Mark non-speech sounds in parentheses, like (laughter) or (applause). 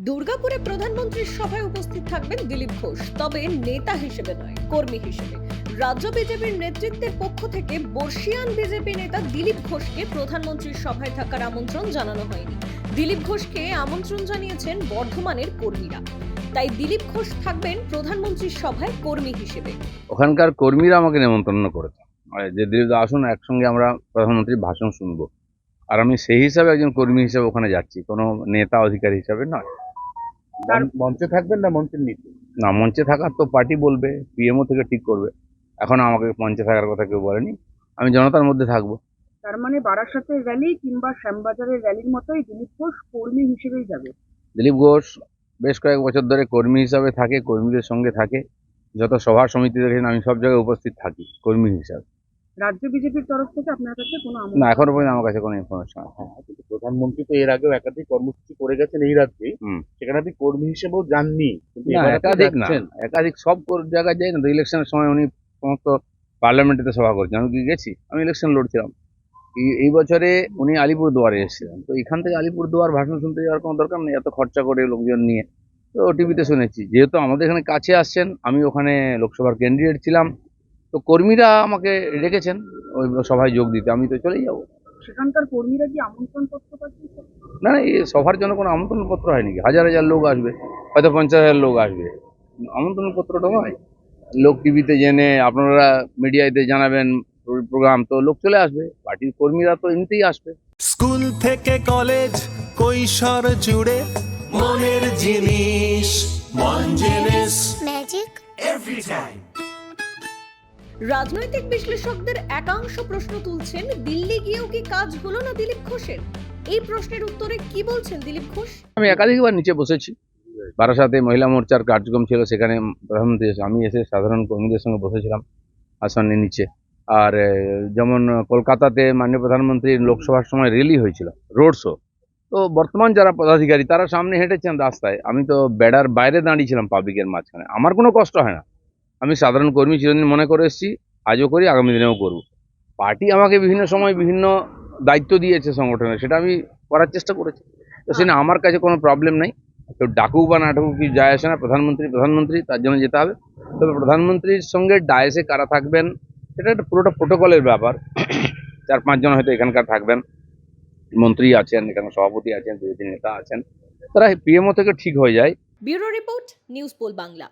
দুর্গাপুরে প্রধানমন্ত্রীর সভায় উপস্থিত থাকবেন দিলীপ ঘোষ। তবে নেতা হিসেবে নয়, কর্মী হিসেবে। রাজ্য বিজেপির নেতৃত্বের পক্ষ থেকে বর্ষিয়ান বিজেপি নেতা দিলীপ ঘোষকে প্রধানমন্ত্রীর সভায় থাকার আমন্ত্রণ জানানো হয়নি। দিলীপ ঘোষকে আমন্ত্রণ জানিয়েছেন বর্ধমানের কর্মীরা। তাই দিলীপ ঘোষ থাকবেন প্রধানমন্ত্রীর সভায় কর্মী হিসেবে। ওখানকার কর্মীরা আমাকে নেমন্তন্ন করেছে। আর যে দিলীপ দা, আসুন, একসঙ্গে আমরা প্রধানমন্ত্রীর ভাষণ শুনব। আর আমি সেই হিসাবে একজন কর্মী হিসাবে ওখানে যাচ্ছি, কোনো নেতা অধিকারী হিসাবে নয়। মন- মঞ্চে থাকবেন না মঞ্চের নিচে? না মঞ্চে থাকার তো পার্টি বলবে পিএমও থেকে ঠিক করবে। এখন আমাকে মঞ্চে থাকার কথা কেউ বলেনি। আমি জনতার মধ্যে থাকব। তার মানে বারাসাতের র্যালি কিংবা শ্যামবাজারের র্যালির মতোই দিলীপ ঘোষ কর্মী হিসেবেই যাবে? দিলীপ ঘোষ বেশ কয়েক বছর ধরে কর্মী হিসাবে থাকে কর্মীদের সঙ্গে থাকে। যত সভা সমিতি দেখেন আমি সব জায়গায় উপস্থিত থাকি কর্মী হিসাবে। রাজ্য বিজেপির তরফ থেকে আপনার কাছে কোনো না এখনও পর্যন্ত আমার কাছে কোনো ইনফরমেশন আছে প্রধানমন্ত্রী তো এর আগেও একাধিক কর্মসূচি করে গেছেন এই রাজ্যে। সেখানে আপনি কর্মী হিসেবেও যাননি। একাধিক না। একাধিক সব জায়গায় যাই না তো ইলেকশনের সময় উনি সমস্ত পার্লামেন্টেতে সভা করছেন। আমি কি গেছি? আমি ইলেকশন লড়ছিলাম। এই- বছরে উনি আলিপুর দুয়ারে এসেছিলেন। তো এখান থেকে আলিপুর দুয়ার ভাষণ শুনতে যাওয়ার কোনো দরকার নেই এত খরচা করে লোকজন নিয়ে। তো টিভিতে শুনেছি যেহেতু আমাদের এখানে কাছে আসছেন আমি ওখানে লোকসভার ক্যান্ডিডেট ছিলাম। তো কর্মীরা আমাকে রেখেছেন ওই সভায় যোগ দিতে। আমি তো চলেই যাব। সেখানকার কর্মীরা কি আমন্ত্রণ পত্র পাচ্ছেন না না এই সভার জন্য কোনো আমন্ত্রণ পত্র হয় নাকি হাজার হাজার লোক আসবে হয়তো পঞ্চাশ হাজার লোক আসবে। আমন্ত্রণ পত্রটা হয়। লোক টিভিতে জেনে আপনারা মিডিয়াতে জানাবেন প্রোগ্রাম তো লোক চলে আসবে। পার্টির কর্মীরা তো এমনিতেই আসবে। স্কুল থেকে কলেজ কৈশোর জুড়ে মনের জিনিস মন জিনিস ম্যাজিক এভরি টাইম রাজনৈতিক বিশ্লেষকদের একাংশ প্রশ্ন তুলছেন, দিল্লি গিয়েও কি কাজ হলো না দিলীপ ঘোষের? এই প্রশ্নের উত্তরে কি বলছেন দিলীপ ঘোষ? আমি একাধিকবার নিচে বসেছি। বারাসাতে মহিলা মোর্চার কার্যক্রম ছিল, সেখানে প্রধানমন্ত্রী আমি এসে সাধারণ কর্মীদের সঙ্গে বসেছিলাম আসনের নিচে। আর যেমন কলকাতাতে মাননীয় প্রধানমন্ত্রীর লোকসভার সময় র্যালি হয়েছিল রোড শো তো বর্তমান যারা পদাধিকারী, তারা সামনে হেঁটেছেন রাস্তায়। আমি তো বেড়ার বাইরে দাঁড়িয়েছিলাম পাবলিকের মাঝখানে। আমার কোনো কষ্ট হয় না। আমি সাধারণ কর্মী চিরদিন মনে করে এসেছি আজও করি আগামী দিনেও করব। পার্টি আমাকে বিভিন্ন সময় বিভিন্ন দায়িত্ব দিয়েছে সংগঠনে সেটা আমি করার চেষ্টা করেছি। তো সেটা আমার কাছে কোনো প্রবলেম নেই। তো ডাকুক বা না ডাকুক কি যায় আসে না প্রধানমন্ত্রী প্রধানমন্ত্রী তার জন্য যেতে হবে। তবে প্রধানমন্ত্রীর সঙ্গে ডায়েসে কারা থাকবেন সেটা একটা পুরোটা প্রোটোকলের ব্যাপার। (coughs) চার পাঁচজন হয়তো এখানকার থাকবেন। মন্ত্রী আছেন এখানে সভাপতি আছেন বিরোধী নেতা আছেন। তারা পিএমও থেকে ঠিক হয়ে যায়। Bureau report news pole Bangla.